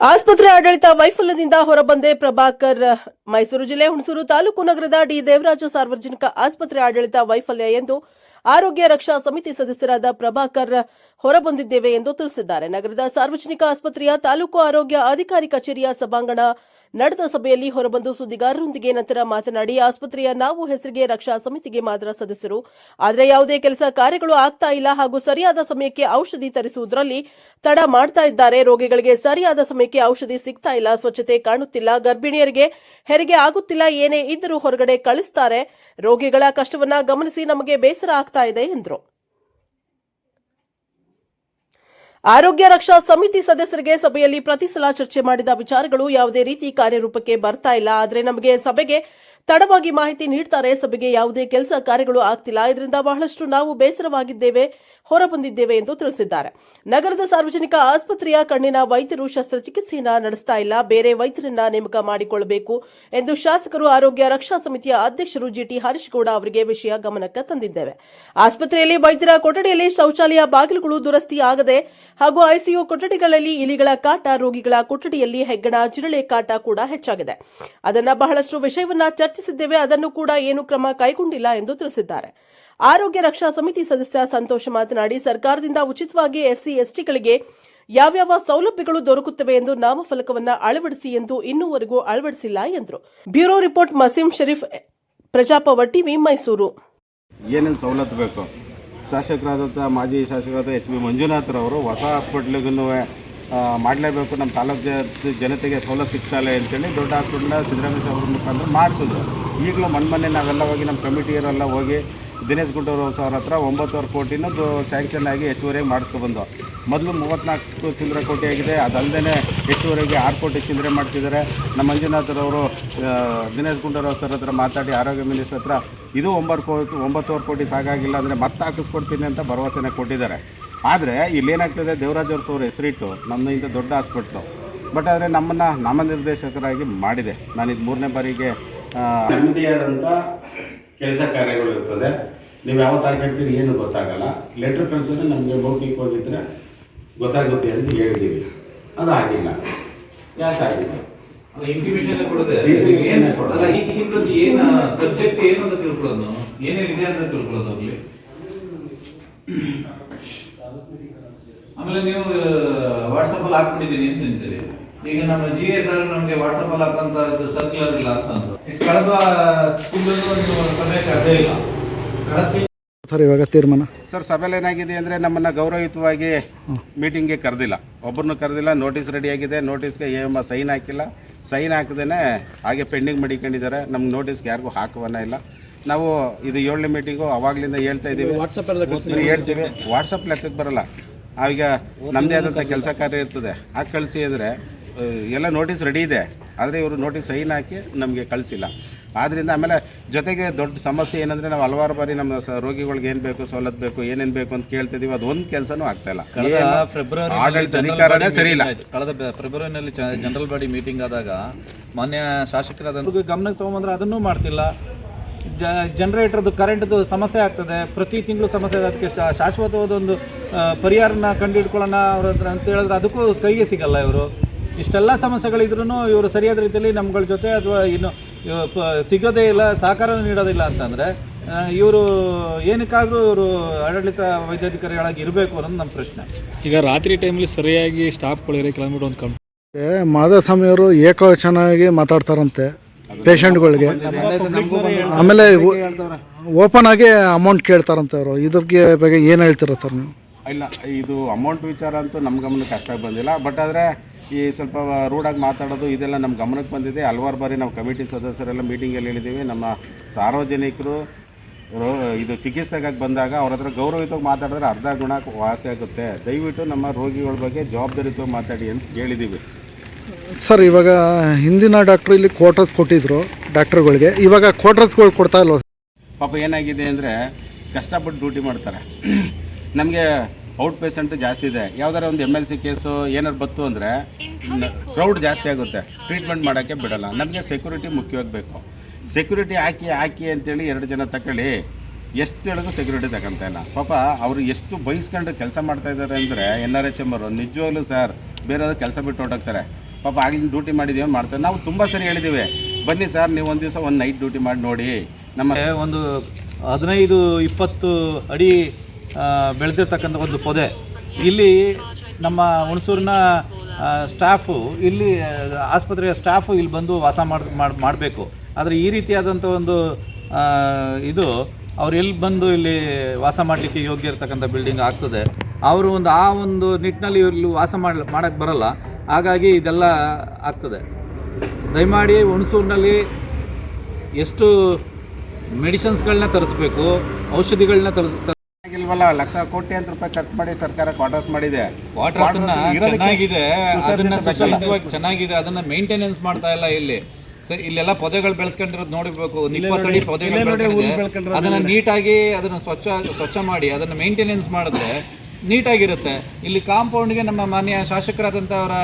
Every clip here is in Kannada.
ಆಸ್ಪತ್ರೆ ಆಡಳಿತ ವೈಫಲ್ಯದಿಂದ ಹೊರಬಂದೆ ಪ್ರಭಾಕರ್, ಮೈಸೂರು ಜಿಲ್ಲೆ ಹುಣಸೂರು ತಾಲೂಕು ನಗರದ ಡಿ ದೇವರಾಜ ಸಾರ್ವಜನಿಕ ಆಸ್ಪತ್ರೆ ಆಡಳಿತ ವೈಫಲ್ಯ ಎಂದು ಆರೋಗ್ಯ ರಕ್ಷಾ ಸಮಿತಿ ಸದಸ್ಯರಾದ ಪ್ರಭಾಕರ್ ಹೊರಬಂದಿದ್ದೇವೆ ಎಂದು ತಿಳಿಸಿದ್ದಾರೆ. ನಗರದ ಸಾರ್ವಜನಿಕ ಆಸ್ಪತ್ರೆಯ ತಾಲೂಕು ಆರೋಗ್ಯ ಅಧಿಕಾರಿ ಕಚೇರಿಯ ಸಭಾಂಗಣ ನಡೆದ ಸಭೆಯಲ್ಲಿ ಹೊರಬಂದು ಸುದ್ದಿಗಾರರೊಂದಿಗೆ ನಂತರ ಮಾತನಾಡಿ, ಆಸ್ಪತ್ರೆಯ ನಾವು ಹೆಸರಿಗೆ ರಕ್ಷಾ ಸಮಿತಿಗೆ ಮಾತ್ರ ಸದಸ್ಯರು. ಆದರೆ ಯಾವುದೇ ಕೆಲಸ ಕಾರ್ಯಗಳು ಆಗ್ತಾ ಇಲ್ಲ ಹಾಗೂ ಸರಿಯಾದ ಸಮಯಕ್ಕೆ ಔಷಧಿ ತರಿಸುವುದರಲ್ಲಿ ತಡ ಮಾಡ್ತಾ ಇದ್ದಾರೆ. ರೋಗಿಗಳಿಗೆ ಸರಿಯಾದ ಸಮಯಕ್ಕೆ ಔಷಧಿ ಸಿಗ್ತಾ ಇಲ್ಲ. ಸ್ವಚ್ಛತೆ ಕಾಣುತ್ತಿಲ್ಲ. ಗರ್ಭಿಣಿಯರಿಗೆ ಹೆರಿಗೆ ಆಗುತ್ತಿಲ್ಲ. ಏನೇ ಇದ್ದರೂ ಹೊರಗಡೆ ಕಳಿಸ್ತಾರೆ. ರೋಗಿಗಳ ಕಷ್ಟವನ್ನ ಗಮನಿಸಿ ನಮಗೆ ಬೇಸರ ಆಗ್ತಾ ಇದೆ, ಎಂದರು. ಆರೋಗ್ಯ ರಕ್ಷಾ ಸಮಿತಿ ಸದಸ್ಯರಿಗೆ ಸಭೆಯಲ್ಲಿ ಪ್ರತಿ ಸಲ ಚರ್ಚೆ ಮಾಡಿದ ವಿಚಾರಗಳು ಯಾವುದೇ ರೀತಿ ಕಾರ್ಯರೂಪಕ್ಕೆ ಬರ್ತಾ ಇಲ್ಲ. ಆದರೆ ನಮಗೆ ಸಭೆಗೆ ತಡವಾಗಿ ಮಾಹಿತಿ ನೀಡ್ತಾರೆ. ಸಭೆಗೆ ಯಾವುದೇ ಕೆಲಸ ಕಾರ್ಯಗಳು ಆಗ್ತಿಲ್ಲ. ಇದರಿಂದ ಬಹಳಷ್ಟು ನಾವು ಬೇಸರವಾಗಿದ್ದೇವೆ, ಹೊರಬಂದಿದ್ದೇವೆ ಎಂದು ತಿಳಿಸಿದ್ದಾರೆ. ನಗರದ ಸಾರ್ವಜನಿಕ ಆಸ್ಪತ್ರೆಯ ಕಣ್ಣಿನ ವೈದ್ಯರು ಶಸ್ತ್ರಚಿಕಿತ್ಸೆಯನ್ನ ನಡೆಸ್ತಾ ಇಲ್ಲ. ಬೇರೆ ವೈದ್ಯರನ್ನ ನೇಮಕ ಮಾಡಿಕೊಳ್ಳಬೇಕು ಎಂದು ಶಾಸಕರು ಆರೋಗ್ಯ ರಕ್ಷಾ ಸಮಿತಿಯ ಅಧ್ಯಕ್ಷರು ಜಿಟಿ ಹರೀಶ್ ಗೌಡ ಅವರಿಗೆ ವಿಷಯ ಗಮನಕ್ಕೆ ತಂದಿದ್ದೇವೆ. ಆಸ್ಪತ್ರೆಯಲ್ಲಿ ವೈದ್ಯರ ಕೊಠಡಿಯಲ್ಲಿ ಶೌಚಾಲಯ ಬಾಗಿಲುಗಳು ದುರಸ್ತಿ ಆಗದೆ ಹಾಗೂ ಐಸಿಯು ಕೊಠಡಿಗಳಲ್ಲಿ ಇಲಿಗಳ ಕಾಟ, ರೋಗಿಗಳ ಕೊಠಡಿಯಲ್ಲಿ ಹೆಗ್ಗಣ, ಜಿರಳೆ ಕಾಟ ಕೂಡ ಹೆಚ್ಚಾಗಿದೆ. ಅದನ್ನ ಬಹಳಷ್ಟು ವಿಷಯವನ್ನ ಚರ್ಚಿಸಿದ್ದೇವೆ, ಅದನ್ನು ಕೂಡ ಏನು ಕ್ರಮ ಕೈಗೊಂಡಿಲ್ಲ ಎಂದು ತಿಳಿಸಿದ್ದಾರೆ. ಆರೋಗ್ಯ ರಕ್ಷಾ ಸಮಿತಿ ಸದಸ್ಯ ಸಂತೋಷ್ ಮಾತನಾಡಿ, ಸರ್ಕಾರದಿಂದ ಉಚಿತವಾಗಿ ಎಸ್ಸಿ, ಎಸ್ಟಿಗಳಿಗೆ ಯಾವ್ಯಾವ ಸೌಲಭ್ಯಗಳು ದೊರಕುತ್ತವೆ ಎಂದು ನಾಮಫಲಕವನ್ನು ಅಳವಡಿಸಿ ಎಂದು ಇನ್ನೂವರೆಗೂ ಅಳವಡಿಸಿಲ್ಲ ಎಂದರು. ಬ್ಯೂರೋ ರಿಪೋರ್ಟ್, ಮಸೀಂ ಶರೀಫ್ ಪ್ರಜಾಪವ ಟಿವಿ, ಮೈಸೂರು. ಏನೇನು ಸವಲತ್ತು ಬೇಕು? ಶಾಸಕರಾದಂಥ ಮಾಜಿ ಶಾಸಕರಾದ ಎಚ್ ಬಿ ಮಂಜುನಾಥ್ರವರು ಹೊಸ ಹಾಸ್ಪಿಟ್ಲಿಗೂ ಮಾಡಲೇಬೇಕು. ನಮ್ಮ ತಾಲೂಕು ಜನತೆಗೆ ಸವಲತ್ತು ಸಿಗ್ತಾ ಇಲ್ಲ ಅಂತೇಳಿ ದೊಡ್ಡ ಹಾಸ್ಪಿಟ್ಲ ಸಿದ್ದರಾಮಯ್ಯ ಅವ್ರ ಮುಖಾಂತರ ಮಾಡಿಸಿದ್ರು. ಈಗಲೂ ಮನೆ ಮನೆ ನಾವೆಲ್ಲ ಹೋಗಿ ನಮ್ಮ ಕಮಿಟಿಯರೆಲ್ಲ ಹೋಗಿ ದಿನೇಶ್ ಗುಂಡೂರು ಸರ್ ಹತ್ರ ಒಂಬತ್ತುವರೆ ಕೋಟಿನೂ ಸ್ಯಾಂಕ್ಷನ್ ಆಗಿ ಹೆಚ್ಚುವರಿಯಾಗಿ ಮಾಡಿಸ್ಕೊಬಂದು ಮೊದಲು ಮೂವತ್ತ್ನಾಲ್ಕು ಚಿಲ್ಲರೆ ಕೋಟಿ ಆಗಿದೆ. ಅದಲ್ಲದೆ ಹೆಚ್ಚುವರೆಗೆ ಆರು ಕೋಟಿ ಚಿಲ್ಲರೆ ಮಾಡಿಸಿದ್ದಾರೆ. ನಮ್ಮ ಮಂಜುನಾಥರವರು ದಿನೇಶ್ ಗುಂಡೂರಾವ್ ಸರ್ ಹತ್ರ ಮಾತಾಡಿ ಆರೋಗ್ಯ ಮಿನಿಸ್ಟರ್ ಹತ್ರ ಇದು ಒಂಬತ್ತು ಕೋಟಿ ಒಂಬತ್ತುವರೆ ಕೋಟಿ ಸಾಕಾಗಿಲ್ಲ ಅಂದರೆ ಮತ್ತೆ ಹಾಕಿಸ್ಕೊಡ್ತೀನಿ ಅಂತ ಭರವಸೆನ ಕೊಟ್ಟಿದ್ದಾರೆ. ಆದರೆ ಇಲ್ಲೇನಾಗ್ತದೆ ದೇವರಾಜ್ ಅವ್ರ ಸೌರ ಹೆಸರಿಟ್ಟು ನಮ್ಮ ಇಂಥ ದೊಡ್ಡ ಹಾಸ್ಪಿಟ್ಲು. ಬಟ್ ಆದರೆ ನಮ್ಮನ್ನು ನಾಮನಿರ್ದೇಶಕರಾಗಿ ಮಾಡಿದೆ. ನಾನು ಇದು ಮೂರನೇ ಬಾರಿಗೆ ನಮ್ಮದೇ ಆದಂಥ ಕೆಲಸ ಕಾರ್ಯಗಳು ಇರ್ತದೆ. ನೀವು ಯಾವತ್ತು ಹಾಕಿರ್ತೀರಿ ಏನು ಗೊತ್ತಾಗಲ್ಲ. ಲೆಟ್ರ್ ಕಳಿಸಿದ್ರೆ ನಮಗೆ ಮೌಖಿಕವಾಗಿದ್ದರೆ ಗೊತ್ತಾಗುತ್ತೆ ಅಂತ ಹೇಳಿದ್ದೀವಿ ಅದು ಆಗಿಲ್ಲ. ಯಾಕೆ ಆಗಿಲ್ಲ? ಇಂಟಿಮೇಷನ್ ಕೊಡದೆ? ಏನು ಸಬ್ಜೆಕ್ಟ್ ಏನು ಅಂತ ತಿಳ್ಕೊಳ್ಳೋದು? ಏನೇನಿದೆ ಅಂತ ತಿಳ್ಕೊಳ್ಳೋದು ಅಲ್ಲಿ? ಆಮೇಲೆ ನೀವು ವಾಟ್ಸಪ್ಪಲ್ಲಿ ಹಾಕ್ಬಿಟ್ಟಿದ್ದೀನಿ ಅಂತ ನಿಂತೀರಿ ಈಗ ನಮ್ಮ ಜಿ ಎಸ್ ಆರ್ ನಮಗೆ ವಾಟ್ಸಪ್ಪಲ್ಲಿ ಹಾಕಂತ ಸರ್ಕ್ಯುಲರ್ ಇಲ್ಲ ಅಂತಂದ್ರು ಈಗ ಕಳೆದ ತಿಂಗಳು ಒಂದು ಸಮಯಕ್ಕೆ ಅದೇ ಇಲ್ಲ. ಕಳೆದ ಸರ್ ಇವಾಗ ತೀರ್ಮಾನ? ಸರ್ ಸಭೆಯಲ್ಲಿ ಏನಾಗಿದೆ ಅಂದರೆ ನಮ್ಮನ್ನು ಗೌರವಯುತವಾಗಿ ಮೀಟಿಂಗ್ಗೆ ಕರೆದಿಲ್ಲ. ಒಬ್ಬರನ್ನು ಕರೆದಿಲ್ಲ ನೋಟಿಸ್ ರೆಡಿಯಾಗಿದೆ ನೋಟಿಸ್ಗೆ ಎ ಎಂ ಸೈನ್ ಹಾಕಿಲ್ಲ. ಸೈನ್ ಹಾಕದೇ ಹಾಗೆ ಪೆಂಡಿಂಗ್ ಮಡಿಕೊಂಡಿದ್ದಾರೆ. ನಮ್ಗೆ ನೋಟಿಸ್ಗೆ ಯಾರಿಗೂ ಹಾಕುವನ್ನ ಇಲ್ಲ. ನಾವು ಇದು ಏಳನೇ ಮೀಟಿಂಗು ಅವಾಗಲಿಂದ ಹೇಳ್ತಾ ಇದ್ದೀವಿ. ವಾಟ್ಸಪ್ ಹೇಳ್ತೀವಿ. ವಾಟ್ಸಪ್ ಲೆಕ್ಕಕ್ಕೆ ಬರಲ್ಲ. ಈಗ ನಮ್ಮದೇ ಆದಂಥ ಕೆಲಸ ಕಾರ್ಯ ಇರ್ತದೆ. ಹಾಕಿ ಕಳಿಸಿ ಅಂದರೆ ಎಲ್ಲ ನೋಟಿಸ್ ರೆಡಿ ಇದೆ. ಆದರೆ ಇವರು ನೋಟಿಸ್ ಸೈನ್ ಹಾಕಿ ನಮಗೆ ಕಳಿಸಿಲ್ಲ. ಆದ್ದರಿಂದ ಆಮೇಲೆ ಜೊತೆಗೆ ದೊಡ್ಡ ಸಮಸ್ಯೆ ಏನಂದರೆ ನಾವು ಹಲವಾರು ಬಾರಿ ನಮ್ಮ ಸ- ರೋಗಿಗಳಿಗೆ ಏನು ಬೇಕು ಸವಲತ್ತು ಬೇಕು ಏನೇನು ಬೇಕು ಅಂತ ಕೇಳ್ತಿದ್ದೀವಿ ಅದು ಒಂದು ಕೆಲಸನೂ ಆಗ್ತಾ ಇಲ್ಲ. ಕಳೆದ ಫೆಬ್ರವರಿ ಆಡಳಿತ ಅಧಿಕಾರನೇ ಸರಿ ಇಲ್ಲ ಕಳೆದ ಫೆಬ್ರವರಿನಲ್ಲಿ ಜನರಲ್ ಬಾಡಿ ಮೀಟಿಂಗ್ ಆದಾಗ ಮಾನ್ಯ ಶಾಸಕರಾದ ಗಮನಕ್ಕೆ ತಗೊಂಬಂದ್ರೆ ಅದನ್ನೂ ಮಾಡ್ತಿಲ್ಲ. ಜನರೇಟರ್ದು ಕರೆಂಟ್ದು ಸಮಸ್ಯೆ ಆಗ್ತದೆ. ಪ್ರತಿ ತಿಂಗಳು ಸಮಸ್ಯೆ. ಅದಕ್ಕೆ ಶಾ- ಶಾಶ್ವತವಾದ ಒಂದು ಪರಿಹಾರನ ಕಂಡುಹಿಡ್ಕೊಳ್ಳೋಣ ಅವ್ರ ಹತ್ರ ಅಂತ ಹೇಳಿದ್ರೆ ಅದಕ್ಕೂ ಕೈಗೆ ಸಿಗಲ್ಲ ಇವರು. ಇಷ್ಟೆಲ್ಲ ಸಮಸ್ಯೆಗಳಿದ್ರೂ ಇವರು ಸರಿಯಾದ ರೀತಿಯಲ್ಲಿ ನಮ್ಗಳ ಜೊತೆ ಅಥವಾ ಇನ್ನು ಪ- ಸಿಗೋದೇ ಇಲ್ಲ ಸಹಕಾರ ನೀಡೋದಿಲ್ಲ ಅಂತಂದರೆ ಇವರು ಏನಕ್ಕಾದರೂ ಇವರು ಆಡಳಿತ ವೈದ್ಯಾಧಿಕಾರಿಗಳಾಗಿ ಇರಬೇಕು ಅನ್ನೋದು ನಮ್ಮ ಪ್ರಶ್ನೆ. ಈಗ ರಾತ್ರಿ ಟೈಮಲ್ಲಿ ಸರಿಯಾಗಿ ಸ್ಟಾಫ್ಗಳು ಇರೋ ಕಿಲೋಮೀಟರ್ ಒಂದು ಕಂಪ್ ಮಾಧವಸ್ವಾಮಿಯವರು ಏಕವಚನವಾಗಿ ಮಾತಾಡ್ತಾರಂತೆ. ಪೇಷಂಟ್ಗಳಿಗೆ. ಆಮೇಲೆ ಓಪನ್ ಆಗಿ ಅಮೌಂಟ್ ಕೇಳ್ತಾರಂತೆ ಅವರು ಇದ್ರಿಗೆ ಬಗ್ಗೆ ಏನು ಹೇಳ್ತೀರ ಸರ್ ನೀವು? ಇಲ್ಲ, ಇದು ಅಮೌಂಟ್ ವಿಚಾರ ಅಂತೂ ನಮ್ಮ ಗಮನಕ್ಕೆ ಅಷ್ಟಾಗಿ ಬಂದಿಲ್ಲ. ಬಟ್ ಆದರೆ ಈ ಸ್ವಲ್ಪ ರೂಡಾಗಿ ಮಾತಾಡೋದು ಇದೆಲ್ಲ ನಮ್ಮ ಗಮನಕ್ಕೆ ಬಂದಿದೆ. ಹಲವಾರು ಬಾರಿ ನಾವು ಕಮಿಟಿ ಸದಸ್ಯರೆಲ್ಲ ಮೀಟಿಂಗಲ್ಲಿ ಹೇಳಿದ್ದೀವಿ ನಮ್ಮ ಸಾರ್ವಜನಿಕರು ಇದು ಚಿಕಿತ್ಸೆಗಾಗಿ ಬಂದಾಗ ಅವ್ರ ಹತ್ರ ಗೌರವಯುತವಾಗಿ ಮಾತಾಡಿದ್ರೆ ಅರ್ಧ ಗುಣ ವಾಸಿ ಆಗುತ್ತೆ. ದಯವಿಟ್ಟು ನಮ್ಮ ರೋಗಿಗಳ ಬಗ್ಗೆ ಜವಾಬ್ದಾರಿಯುತವಾಗಿ ಮಾತಾಡಿ ಅಂತ ಹೇಳಿದ್ದೀವಿ ಸರ್, ಇವಾಗ ಹಿಂದಿನ ಡಾಕ್ಟರ್ ಇಲ್ಲಿ ಕ್ವಾರ್ಟರ್ಸ್ ಕೊಟ್ಟಿದ್ರು ಡಾಕ್ಟ್ರುಗಳಿಗೆ. ಇವಾಗ ಕ್ವಾರ್ಟರ್ಸ್ಗಳು ಕೊಡ್ತಾ ಇಲ್ವ ಪಾಪ ಏನಾಗಿದೆ ಅಂದರೆ ಕಷ್ಟಪಟ್ಟು ಡ್ಯೂಟಿ ಮಾಡ್ತಾರೆ. ನಮಗೆ ಔಟ್ ಪೇಷಂಟ್ ಜಾಸ್ತಿ ಇದೆ. ಯಾವ್ದಾರ ಒಂದು ಎಂ ಎಲ್ ಸಿ ಕೇಸು ಏನಾರು ಬತ್ತು ಅಂದರೆ ಕ್ರೌಡ್ ಜಾಸ್ತಿ ಆಗುತ್ತೆ. ಟ್ರೀಟ್ಮೆಂಟ್ ಮಾಡೋಕ್ಕೆ ಬಿಡಲ್ಲ. ನಮಗೆ ಸೆಕ್ಯೂರಿಟಿ ಮುಖ್ಯವಾಗಿ ಬೇಕು. ಸೆಕ್ಯೂರಿಟಿ ಹಾಕಿ ಹಾಕಿ ಅಂತೇಳಿ ಎರಡು ಜನ ತಗೊಳ್ಳಿ. ಎಷ್ಟು ಹೇಳಿದ್ರು ಸೆಕ್ಯೂರಿಟಿ ತಗೊಂತ ಇಲ್ಲ. ಪಾಪ ಅವರು ಎಷ್ಟು ಬಯಸ್ಕೊಂಡು ಕೆಲಸ ಮಾಡ್ತಾ ಇದ್ದಾರೆ ಅಂದರೆ ಎನ್ ಆರ್ ಎಚ್ ಎಂ ಅವರು. ನಿಜವಾಗ್ಲೂ ಸರ್ ಬೇರೆಯವ್ರು ಕೆಲಸ ಬಿಟ್ಟು ಹೊರಟೋಗ್ತಾರೆ. ಪಾಪ ಆಗಿನ ಡ್ಯೂಟಿ ಮಾಡಿದ್ದೀವಿ ಮಾಡ್ತಾರೆ ನಾವು ತುಂಬ ಸರಿ ಹೇಳಿದ್ದೀವಿ ಬನ್ನಿ ಸರ್ ನೀವು ಒಂದು ದಿವಸ ಒಂದು ನೈಟ್ ಡ್ಯೂಟಿ ಮಾಡಿ ನೋಡಿ. ನಮ್ಮ ಒಂದು ಹದಿನೈದು ಇಪ್ಪತ್ತು ಅಡಿ ಬೆಳೆದಿರ್ತಕ್ಕಂಥ ಒಂದು ಪೊದೆ. ಇಲ್ಲಿ ನಮ್ಮ ಹುಣಸೂರಿನ ಸ್ಟಾಫು ಇಲ್ಲಿ ಆಸ್ಪತ್ರೆಯ ಸ್ಟಾಫು ಇಲ್ಲಿ ಬಂದು ವಾಸ ಮಾಡಿ ಮಾಡಬೇಕು. ಆದರೆ ಈ ರೀತಿಯಾದಂಥ ಒಂದು ಇದು ಅವ್ರು ಎಲ್ಲಿ ಬಂದು ಇಲ್ಲಿ ವಾಸ ಮಾಡಲಿಕ್ಕೆ ಯೋಗ್ಯ ಇರತಕ್ಕಂಥ ಬಿಲ್ಡಿಂಗ್ ಆಗ್ತದೆ. ಅವರು ಒಂದು ಆ ಒಂದು ನಿಟ್ಟಿನಲ್ಲಿ ಇಲ್ಲಿ ವಾಸ ಮಾಡಿ ಮಾಡೋಕ್ಕೆ ಬರಲ್ಲ. ಹಾಗಾಗಿ ಇದೆಲ್ಲ ಆಗ್ತದೆ. ದಯಮಾಡಿ ಹುಣಸೂರಿನಲ್ಲಿ ಎಷ್ಟು ಮೆಡಿಸಿನ್ಸ್ಗಳನ್ನ ತರಿಸ್ಬೇಕು ಔಷಧಿಗಳನ್ನ ತರಿಸ್ ಇಲ್ವಲ್ಲ ಲಕ್ಷ ಕೋಟಿ ಅಂತ ರೂಪಾಯಿ ಖರ್ಚು ಮಾಡಿ ಸರ್ಕಾರ ಕ್ವಾರ್ಟರ್ಸ್ ಮಾಡಿದೆ. ವಾಟರ್ಸ್ ಚೆನ್ನಾಗಿದೆ ಅದನ್ನ ಚೆನ್ನಾಗಿದೆ ಅದನ್ನ ಮೇಂಟೆನೆನ್ಸ್ ಮಾಡ್ತಾ ಇಲ್ಲ ಇಲ್ಲಿ. ಸರ್ ಇಲ್ಲೆಲ್ಲ ಪೊದೆಗಳು ಬೆಳೆಸ್ಕೊಂಡಿರೋದು ನೋಡಬೇಕು ಇಪ್ಪತ್ತಡಿ ಪೊದೆಗಳು. ಅದನ್ನ ನೀಟಾಗಿ ಅದನ್ನ ಸ್ವಚ್ಛ ಸ್ವಚ್ಛ ಮಾಡಿ ಅದನ್ನ ಮೇಂಟೆನೆನ್ಸ್ ಮಾಡಿದ್ರೆ ನೀಟಾಗಿರುತ್ತೆ. ಇಲ್ಲಿ ಕಾಂಪೌಂಡ್ಗೆ ನಮ್ಮ ಮಾನ್ಯ ಶಾಸಕರಾದಂಥವರ,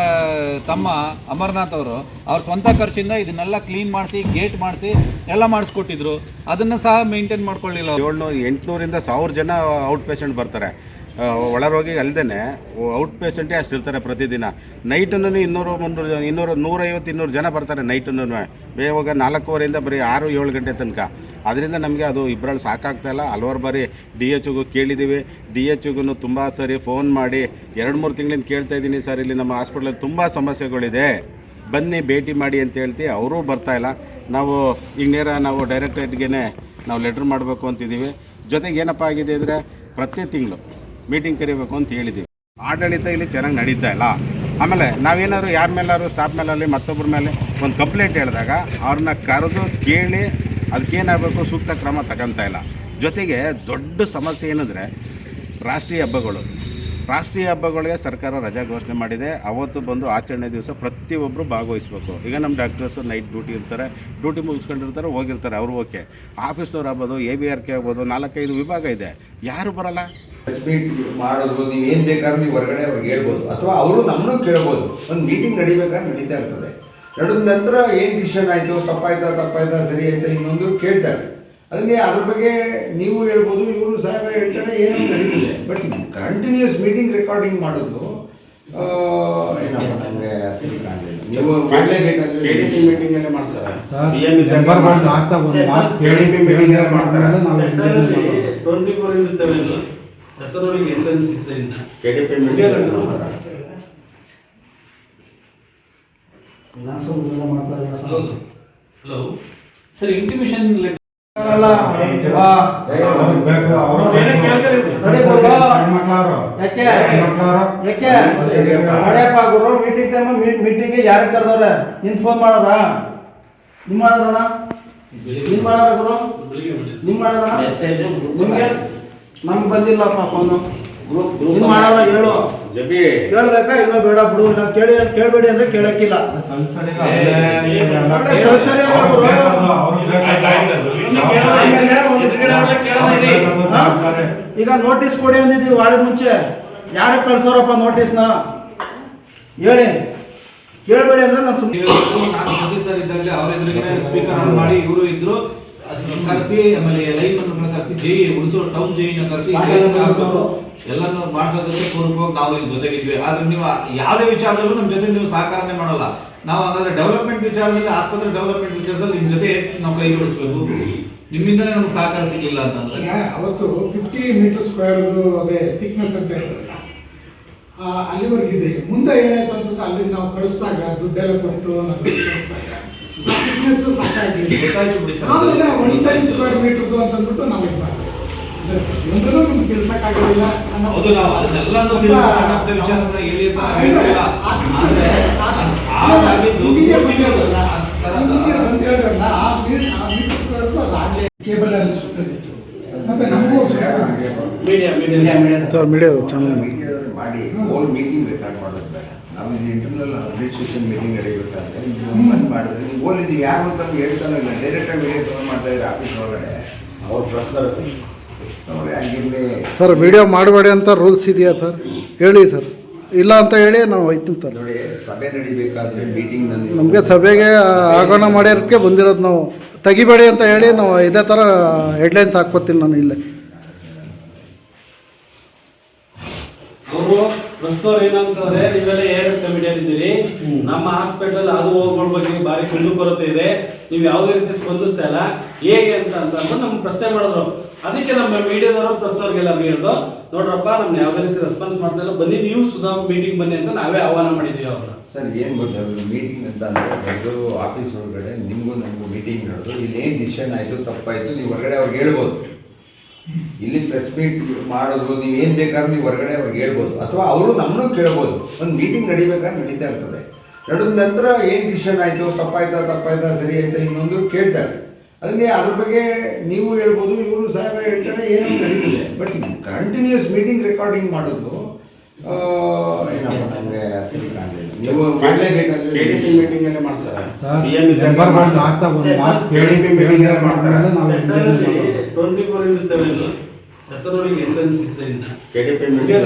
ತಮ್ಮ ಅಮರನಾಥ್ ಅವರು, ಅವ್ರ ಸ್ವಂತ ಖರ್ಚಿಂದ ಇದನ್ನೆಲ್ಲ ಕ್ಲೀನ್ ಮಾಡಿಸಿ ಗೇಟ್ ಮಾಡಿಸಿ, ಎಲ್ಲ ಮಾಡಿಸ್ಕೊಟ್ಟಿದ್ರು. ಅದನ್ನು ಸಹ ಮೇಂಟೈನ್ ಮಾಡ್ಕೊಳ್ಳಿಲ್ಲ. ಏಳ್ನೂರು, ಎಂಟುನೂರಿಂದ ಸಾವಿರ ಜನ ಔಟ್ ಪೇಷಂಟ್ ಬರ್ತಾರೆ. ಒಳರೋಗಿ ಅಲ್ಲದೆ ಔಟ್ ಪೇಷಂಟೇ ಅಷ್ಟು ಇರ್ತಾರೆ ಪ್ರತಿದಿನ. ನೈಟನ್ನು ಇನ್ನೂರು ಮುನ್ನೂರು ಇನ್ನೂರು, ನೂರೈವತ್ತು, ಇನ್ನೂರು ಜನ ಬರ್ತಾರೆ ನೈಟನ್ನು. ಬೇವಾಗ ನಾಲ್ಕೂವರೆಯಿಂದ ಬರೀ ಆರು, ಏಳು ಗಂಟೆ ತನಕ. ಅದರಿಂದ ನಮಗೆ ಅದು ಇಬ್ಬರಲ್ಲಿ ಸಾಕಾಗ್ತಾಯಿಲ್ಲ ಹಲವಾರು ಬಾರಿ ಡಿ ಎಚ್ಗೂ ಕೇಳಿದ್ದೀವಿ ಡಿ ಎಚ್ಗೂ ತುಂಬ ಸರಿ ಫೋನ್ ಮಾಡಿ ಎರಡು, ಮೂರು ತಿಂಗಳಿಂದ ಕೇಳ್ತಾ ಇದ್ದೀನಿ ಸರ್, ಇಲ್ಲಿ ನಮ್ಮ ಹಾಸ್ಪಿಟ್ಲಲ್ಲಿ ತುಂಬ ಸಮಸ್ಯೆಗಳಿದೆ. ಬನ್ನಿ, ಭೇಟಿ ಮಾಡಿ ಅಂತ ಹೇಳ್ತಿ, ಅವರೂ ಬರ್ತಾಯಿಲ್ಲ ನಾವು ಈಗ ನೇರ ನಾವು ಡೈರೆಕ್ಟ್ರೇಟ್ಗೆ ನಾವು ಲೆಟ್ರ್ ಮಾಡಬೇಕು ಅಂತಿದ್ದೀವಿ ಜೊತೆಗೆ ಏನಪ್ಪ ಆಗಿದೆ ಅಂದರೆ ಪ್ರತಿ ತಿಂಗಳು ಮೀಟಿಂಗ್ ಕರಿಬೇಕು ಅಂತ ಹೇಳಿದ್ದೀವಿ ಆಡಳಿತ ಇಲ್ಲಿ ಚೆನ್ನಾಗಿ ನಡೀತಾ ಇಲ್ಲ. ಆಮೇಲೆ ನಾವೇನಾದ್ರು ಯಾರ ಮೇಲಾದ್ರು, ಸ್ಟಾಫ್ ಮೇಲಲ್ಲಿ ಮತ್ತೊಬ್ಬರ ಮೇಲೆ ಒಂದು ಕಂಪ್ಲೇಂಟ್ ಹೇಳಿದಾಗ ಅವ್ರನ್ನ ಕರೆದು ಕೇಳಿ ಅದಕ್ಕೇನಾಗಬೇಕು ಸೂಕ್ತ ಕ್ರಮ ತಗೊತಾ ಇಲ್ಲ. ಜೊತೆಗೆ ದೊಡ್ಡ ಸಮಸ್ಯೆ ಏನಂದರೆ ರಾಷ್ಟ್ರೀಯ ಹಬ್ಬಗಳು. ರಾಷ್ಟ್ರೀಯ ಹಬ್ಬಗಳಿಗೆ ಸರ್ಕಾರ ರಜಾ ಘೋಷಣೆ ಮಾಡಿದೆ. ಅವತ್ತು ಬಂದು ಆಚರಣೆ ದಿವಸ ಪ್ರತಿಯೊಬ್ಬರು ಭಾಗವಹಿಸಬೇಕು. ಈಗ ನಮ್ಮ ಡಾಕ್ಟರ್ಸು ನೈಟ್ ಡ್ಯೂಟಿ ಇರ್ತಾರೆ. ಡ್ಯೂಟಿ ಮುಗಿಸ್ಕೊಂಡಿರ್ತಾರೆ, ಹೋಗಿರ್ತಾರೆ. ಅವರು ಓಕೆ. ಆಫೀಸ್ನವ್ರು ಆಗ್ಬೋದು ಎ ಬಿ ಆರ್ ಕೆ ಆಗ್ಬೋದು, ನಾಲ್ಕೈದು ವಿಭಾಗ ಇದೆ. ಯಾರು ಬರಲ್ಲ? ಮಾಡೋದು, ನೀವು ಏನು ಬೇಕಾದ್ರೂ ನೀವು ಹೊರಗಡೆ ಅವ್ರಿಗೆ ಹೇಳ್ಬೋದು. ಅಥವಾ ಅವರು ನಮ್ಮನ್ನು ಕೇಳ್ಬೋದು. ಒಂದು ಮೀಟಿಂಗ್ ನಡಿಬೇಕಾದ್ರೆ ನಡೀತಾ ಇರ್ತದೆ. ನಡೆದ ನಂತರ ಏನು ಡಿಸಿಷನ್ ಆಯಿತು? ತಪ್ಪಾಯ್ತಾ ತಪ್ಪಾಯ್ತಾ, ಸರಿ ಆಯ್ತಾ, ಇನ್ನೊಂದು ಕೇಳ್ತಾರೆ. ಅದನ್ನೇ ಅದ್ರ ಬಗ್ಗೆ ನೀವು ಹೇಳ್ಬೋದು ಇವರು ಸಾಹೇಬ ಹೇಳ್ತಾರೆ ಏನೋ ನಡೀತಿದೆ. ಬಟ್ ಕಂಟಿನ್ಯೂಸ್ ಮೀಟಿಂಗ್ ರೆಕಾರ್ಡಿಂಗ್ ಮಾಡೋದು ಏನಪ್ಪ ನನಗೆ ಸರಿ ಕಾಣಲಿಲ್ಲ. ನೀವು ಮಾಡಲೇಬೇಕಾದ್ರೆ KDP meeting ಅಲ್ಲೇ ಮಾಡ್ತಾರೆ? ಸರ್, ಮಾತಾ ಒಂದು ಮಾತು KDP meeting ಅಲ್ಲೇ ಮಾಡ್ತಾರೆ? Twenty four into seven entrance ಇತ್ತು ಇನ್ನು KDP meeting ಅಲ್ಲೇ ಮಾಡ್ತಾರೆ? ಹಲೋ ಸರ್ ಇಂಟಿಮೇಷನ್ ಯಾಕೆ? ನೋಡ್ಯಪ್ಪ ಗುರು ಮೀಟಿಂಗ್ ಟೈಮ್ ಮೀಟಿಂಗ್ ಯಾರು ಕರೆದವ್ರೆ? ಇನ್ಫಾರ್ಮ್ ಮಾಡೋರ? ನಿಮ್ ಮಾಡೋದಣ್ಣ ನಿಮ್ ಮಾಡೋರ ಗುರು. ನಿಮ್ ಮಾಡೋಣ ಮೆಸೇಜ್ ನಿಮ್ಗೆ? ನಮ್ಗೆ ಬಂದಿಲ್ಲಪ್ಪ ಫೋನು ನಿಮ್ ಮಾಡೋರ ಹೇಳು? ಜಬಿ. ಕೇಳ್ಬೇಕಾ ಇಲ್ಲ ಬೇಡ ಬಿಡು? ನಾವು ಕೇಳಿ ಕೇಳಬೇಡಿ ಅಂದ್ರೆ ಕೇಳಕ್ಕಿಲ್ಲ. ಸಣ್ಣ ಸರಿ ಸರಿ. ಈಗ ನೋಟಿಸ್ ಕೊಡಿ ಅಂದಿದ್ದೀವಿ ವಾರದ ಮುಂಚೆ. ಯಾರು ಕಳ್ಸೋರಪ್ಪ ನ? ಹೇಳಿ. ಕೇಳಬೇಡಿ ಅಂದ್ರೆ ನಾನು ಸುಮ್ಮನೆ ಸರ್ ಇದ್ದಾಗಲೇ ಅವ್ರ ಎದುರಿಗೆ ಸ್ಪೀಕರ್ ಆನ್ ಮಾಡಿ ಇವರು ಇದ್ರು. ಕರೆಸಿ ಆಮೇಲೆ ಲೈನ್ ಕರೆಸಿ ಜೈ ಉಳಿಸೋ ಟೌನ್ ಜೈನ ಕರೆಸಿ ಎಲ್ಲಾನು ಮಾಡ್ಸೋದಕ್ಕೆ ಪೂರ್ವಕವಾಗಿ ನಾವು ಇಲ್ಲಿ ಜೊತೆಗಿದ್ವಿ. ಆದ್ರೆ ನೀವು ಯಾವುದೇ ವಿಚಾರದಲ್ಲೂ ನಮ್ಮ ಜೊತೆ ನೀವು ಸಹಕಾರನೇ ಮಾಡಲ್ಲ. ನಾವು ಹಾಗಾದ್ರೆ ಡೆವಲಪ್ಮೆಂಟ್ ವಿಚಾರದಲ್ಲಿ ಆಸ್ಪತ್ರೆ ಡೆವಲಪ್ಮೆಂಟ್ ವಿಚಾರದಲ್ಲಿ ನಿಮ್ಮ ಜೊತೆ ನಾವು ಕೈ ಜೋಡಿಸ್ಬೇಕು. ನಿಮ್ಮಿಂದಲೇ ನಮ್ಗೆ ಸಹಕಾರ ಸಿಗಲಿಲ್ಲ ಅಂತಂದ್ರೆ? ಅವತ್ತು ಫಿಫ್ಟಿ ಮೀಟರ್ ಸ್ಕ್ವೇರ್ ಅದೇ ಥಿಕ್ನೆಸ್ ಅಂತ ಹೇಳ್ತಾರೆ ಆ, ಅಲ್ಲಿವರೆಗಿದೆ ಮುಂದೆ ಏನಾಯ್ತು ಅಂತಂದ್ರೆ ಅಲ್ಲಿಗೆ ನಾವು ಕಳಿಸಿದಾಗ ದುಡ್ಡೆಲ್ಲ ಕೊಟ್ಟು ನಾವು ಕಳಿಸಿದಾಗ ಥಿಕ್ನೆಸ್ ಸಾಕಾಗ್ಲಿಲ್ಲ. ಆಮೇಲೆ ಒನ್ ಟೈಮ್ ಸ್ಕ್ವೇರ್ ಮೀಟರ್ದು ಅಂತಂದ್ಬಿಟ್ಟು ನಾವು ಇದು ಮಾಡ್ತೀವಿ. ಅಂದ್ರೆ ಪ್ರತಿಯೊಂದನ್ನು ನಿಮ್ಗೆ ತಿಳ್ಸಕ್ಕಾಗಲಿಲ್ಲ ಅನ್ನೋದು ನಾವು ಅದನ್ನೆಲ್ಲನೂ ವಿಚಾರನ ಹೇಳಿ ಅಂತ ಹೇಳಿಲ್ಲ. ಕೇಬಲ್ ಅಲ್ಲಿ. ಸುತ್ತದಿತ್ತು ಮತ್ತೆ ನಮಗೂ ಒಂದ್ media media sir media channel ಮಾಡಿ ಹೋಲ್ ಮೀಟಿಂಗ್ ರೆಕಾರ್ಡ್ ಮಾಡೋದು ಬೇಡ ನಾವು ಇದು ಇಂಟರ್ನಲ್ ಅಡ್ಮಿನಿಸ್ಟ್ರೇಷನ್ ಮೀಟಿಂಗ್ ಬಂದ್ ಮಾಡಿದ್ರೆ ನೀವು ಹೋಲ್ ನೀವು ಯಾರು ಅಂತ ಹೇಳ್ತಾನೆ ಇಲ್ಲ. ಡೈರೆಕ್ಟ್ ಆಗಿ ಮೀಡಿಯಾ ತಗೊಂಡು ಮಾಡ್ತಾ ಇದ್ದಾರೆ ಆಫೀಸ್ ಒಳಗಡೆ. ಅವ್ರು ಪ್ರಶ್ನೆ ಸರ್ ವಿಡಿಯೋ ಮಾಡಬೇಡಿ ಅಂತ ರೂಲ್ಸ್ ಇದೆಯಾ ಸರ್? ಹೇಳಿ ಸರ್. ಇಲ್ಲ ಅಂತ ಹೇಳಿ ನಾವು ಹೋಯ್ತೀನಿ ಸರ್ ನೋಡಿ ಸಭೆ ನಡಿಬೇಕಾದ್ರೆ ಮೀಟಿಂಗ್ ನಮಗೆ ಸಭೆಗೆ ಆಗೋಣ ಮಾಡಿರೋದಕ್ಕೆ ಬಂದಿರೋದು ನಾವು. ತೆಗಿಬೇಡಿ ಅಂತ ಹೇಳಿ ನಾವು ಇದೇ ಥರ ಹೆಡ್ಲೈನ್ಸ್ ಹಾಕ್ಕೋತೀನಿ ನಾನು ಇಲ್ಲೇ. ಪ್ರಸ್ತುತವ್ರು ಏನಂತಂದ್ರೆ ನೀವೆಲ್ಲ ಎ ಎಸ್ ಕಮಿಟಿಯಲ್ಲಿ ಇದ್ದೀರಿ ನಮ್ಮ ಹಾಸ್ಪಿಟಲ್ ಅದು ಬಗ್ಗೆ ಭಾರಿ ಕುಂದು ಕೊರತೆ ಇದೆ. ನೀವು ಯಾವುದೇ ರೀತಿ ಸ್ಪಂದಿಸ್ತಾ ಇಲ್ಲ. ಹೇಗೆ ಅಂತ ಅಂತ ಅಂದ್ಬಿಟ್ಟು ನಮ್ಗೆ ಪ್ರಶ್ನೆ ಮಾಡೋದು ಅದಕ್ಕೆ ನಮ್ಮ ಮೀಡಿಯಾದವರು ಪ್ರಸ್ತೋರ್ಗೆಲ್ಲ ಹೇಳಿದ್ರು ನೋಡ್ರಪ್ಪ ನಮ್ಗೆ ಯಾವುದೇ ರೀತಿ ರೆಸ್ಪಾನ್ಸ್ ಮಾಡ್ತಾ ಇಲ್ಲ. ಬನ್ನಿ ನೀವು ಸುಧಾ ಮೀಟಿಂಗ್ ಬನ್ನಿ ಅಂತ ನಾವೇ ಆಹ್ವಾನ ಮಾಡಿದ್ದೀವಿ ಅವ್ರನ್ನ. ಸರ್ ಏನು ಗೊತ್ತಾದ್ರು ಮೀಟಿಂಗ್ ಅಂತ ಅಂದ್ರೆ ಆಫೀಸ್ ಒಳಗಡೆ ನಿಮಗೂ ನಮಗೂ ಮೀಟಿಂಗ್ ನಡೆದು ಇಲ್ಲಿ ಏನು ಡಿಸಿಷನ್ ಆಯಿತು ತಪ್ಪಾಯಿತು ನೀವು ಹೊರಗಡೆ ಅವ್ರಿಗೆ ಹೇಳ್ಬೋದು. ಇಲ್ಲಿ ಪ್ರೆಸ್ ಮೀಟ್ ಮಾಡೋದು ನೀವು ಏನು ಬೇಕಾದ್ರೂ ನೀವು ಹೊರಗಡೆ ಅವ್ರಿಗೆ ಹೇಳ್ಬೋದು. ಅಥವಾ ಅವರು ನಮ್ಮನ್ನು ಕೇಳ್ಬೋದು. ಒಂದು ಮೀಟಿಂಗ್ ನಡಿಬೇಕಾದ್ರೆ ನಡೀತಾ ಇರ್ತದೆ. ನಡೆದ ನಂತರ ಏನು ಡಿಸಿಷನ್ ಆಯಿತು? ತಪ್ಪಾಯ್ತಾ ತಪ್ಪಾಯ್ತಾ ಸರಿ ಆಯ್ತಾ ಇನ್ನೊಂದು ಕೇಳ್ತಾರೆ. ಅದನ್ನೇ ಅದ್ರ ಬಗ್ಗೆ ನೀವು ಹೇಳ್ಬೋದು ಇವರು ಸಾಹೇಬ ಹೇಳ್ತಾರೆ ಏನೋ ನಡೀತಿದೆ. ಬಟ್ ಕಂಟಿನ್ಯೂಸ್ ಮೀಟಿಂಗ್ ರೆಕಾರ್ಡಿಂಗ್ ಮಾಡೋದು ಆ, ಏನಪ್ಪ ನಮಗೆ ಸರಿ ಕಾಣಲಿಲ್ಲ. ನೀವು ಮಾಡಲೇಬೇಕಾದ್ರೆ ಮೀಟಿಂಗ್ ಅಲ್ಲೇ ಮಾಡ್ತಾರೆ. ಟ್ವೆಂಟಿ ಫೋರ್ ಇಂಟು ಸೆವೆನ್ ಸೆಸರೊಳಗೆ ಎಂಟ್ರೆನ್ಸ್ ಮೀಟಿಂಗ್